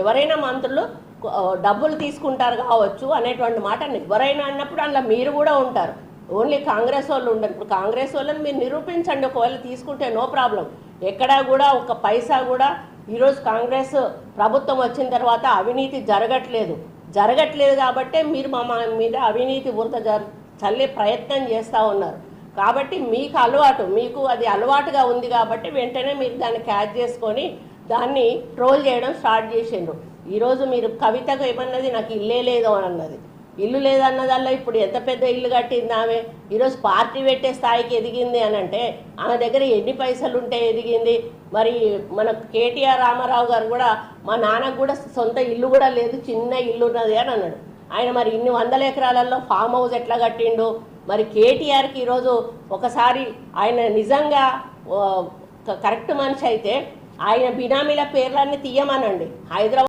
ఎవరైనా మంత్రులు డబ్బులు తీసుకుంటారు కావచ్చు అనేటువంటి మాట ఎవరైనా అన్నప్పుడు అందులో మీరు కూడా ఉంటారు. ఓన్లీ కాంగ్రెస్ వాళ్ళు ఉండరు. ఇప్పుడు కాంగ్రెస్ వాళ్ళని మీరు నిరూపించండి ఒకవేళ తీసుకుంటే నో ప్రాబ్లం. ఎక్కడా కూడా ఒక పైసా కూడా ఈరోజు కాంగ్రెస్ ప్రభుత్వం వచ్చిన తర్వాత అవినీతి జరగట్లేదు. జరగట్లేదు కాబట్టే మీరు మా మీద అవినీతి బురద చల్లే ప్రయత్నం చేస్తూ ఉన్నారు. కాబట్టి మీకు అలవాటు మీకు అది అలవాటుగా ఉంది కాబట్టి వెంటనే మీరు దాన్ని క్యాచ్ చేసుకొని దాన్ని ట్రోల్ చేయడం స్టార్ట్ చేసిండ్రు. ఈరోజు మీరు కవితకు ఏమన్నది నాకు ఇల్లే లేదు అని అన్నది. ఇల్లు లేదన్నదల్లా ఇప్పుడు ఎంత పెద్ద ఇల్లు కట్టింది ఆమె? ఈరోజు పార్టీ పెట్టే స్థాయికి ఎదిగింది అని అంటే ఆమె దగ్గర ఎన్ని పైసలు ఉంటే ఎదిగింది? మరి మన కేటీఆర్ రామారావు గారు కూడా మా నాన్నకు కూడా సొంత ఇల్లు కూడా లేదు చిన్న ఇల్లు ఉన్నది అని అన్నాడు. ఆయన మరి ఇన్ని వందల ఎకరాలలో ఫామ్ హౌస్ ఎట్లా కట్టిండు? మరి కేటీఆర్కి ఈరోజు ఒకసారి ఆయన నిజంగా కరెక్ట్ మనిషి అయితే ఆయన బినామీల పేర్లన్నీ తీయమనండి. హైదరాబాద్